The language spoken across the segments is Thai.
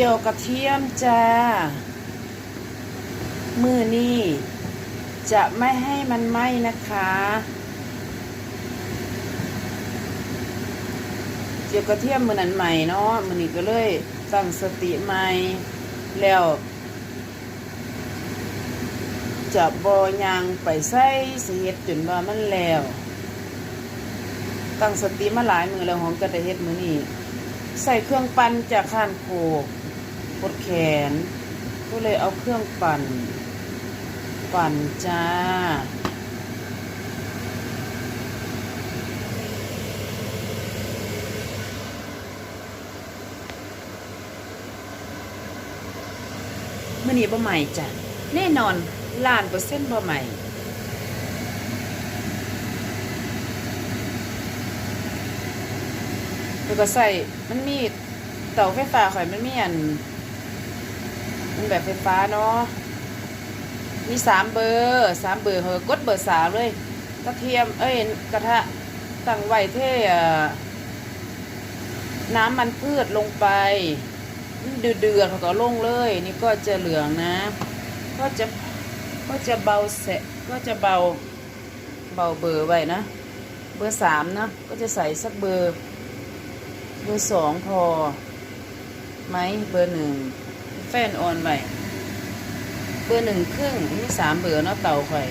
จียวกระเทียมจ้า มือนี่จะไม่ให้มันไหม้นะคะ เจียวกระเทียมมือนั้นใหม่เนาะมือนี้ก็เลยตั้งสติใหม่แล้วจะบอยังไปใส่เสียดจนว่ามันแล้ว ตั้งสติมาหลายมือแล้วของกระเฮ็ดมือนี้ใส่เครื่องปั่นจากข้านโคก กดแขน ก็เลยเอาเครื่องปั่น ปั่นจ้ามื่อนี้บ่ใหม่จ้ะ แน่นอนล้านเปอร์เซ็นต์บ่ใหม่แล้วก็ใส่มันมีเตาไฟฟ้าข่อยมันมีอัน มันแบบไฟฟ้าเนาะมีสามเบอร์สามเบอร์เฮอกดเบอร์สามเลยกระเทียมเอ้ยกระทะตั้งไว้เท่น้ำมันพืชลงไปเดือดเดือดเขาก็ลงเลย นี่ก็จะเหลืองนะ ก็จะก็จะเบาเสะก็จะเบาเบาเบอร์ไว้นะ เบอร์สามนะก็จะใส่สักเบอร์ เบอร์สองพอไหมเบอร์หนึ่ง แฟนออนไว้เบอร์หนึ่งครึ่งมีสามเบอร์เนาะเตาข่อย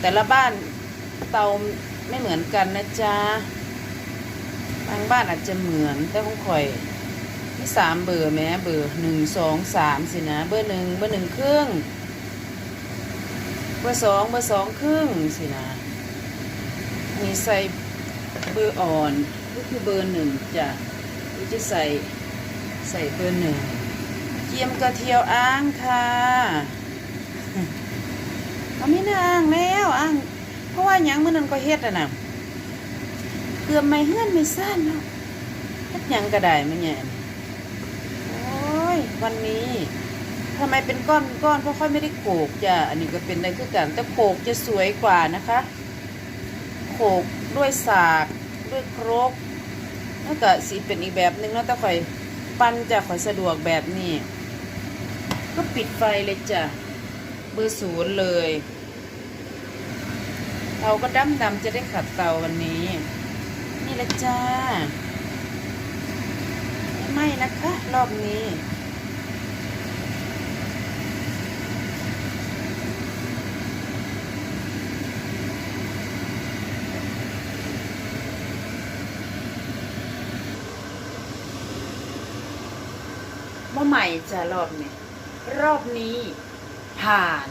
แต่ละบ้านเตาไม่เหมือนกันนะจ๊ะบางบ้านอาจจะเหมือนแต่ของข่อยมีสามเบอร์แม้เบอร์หนึ่งสองสามสินะเบอร์หนึ่งเบอร์หนึ่งครึ่งเบอร์สองเบอร์สองครึ่งสินะมีใส่เบอร์อ่อนก็คือเบอร์หนึ่งจ้ะก็จะใส่ใส่เบอร์หนึ่ง เกียมกระเทียวอ้างค่ะเอาไม่น่าอ้างแล้วอ้าง เพราะว่ายังมันนั่นก็เฮ็ดอะนะเกือบไม่เฮือนไม่ซ่านเนาะเฮ็ดยังก็ได้ไม่แย่โอ้ยวันนี้ทำไมเป็นก้อนก้อนเพราะค่อยไม่ได้โขกจ้ะอันนี้ก็เป็นได้คือกันแต่โขกจะสวยกว่านะคะโขกด้วยสากด้วยครกแล้วก็สีเป็นอีกแบบหนึงแล้วแต่ค่อยปั้นจะค่อยสะดวกแบบนี้ ก็ปิดไฟเลยจ้ะเบอร์ศูนย์เลยเตาก็ดำดำจะได้ขัดเตาวันนี้ นี่ละจ้าไม่นะคะ รอบนี้ว่าใหม่จะรอบนี้ รอบนี้ผ่าน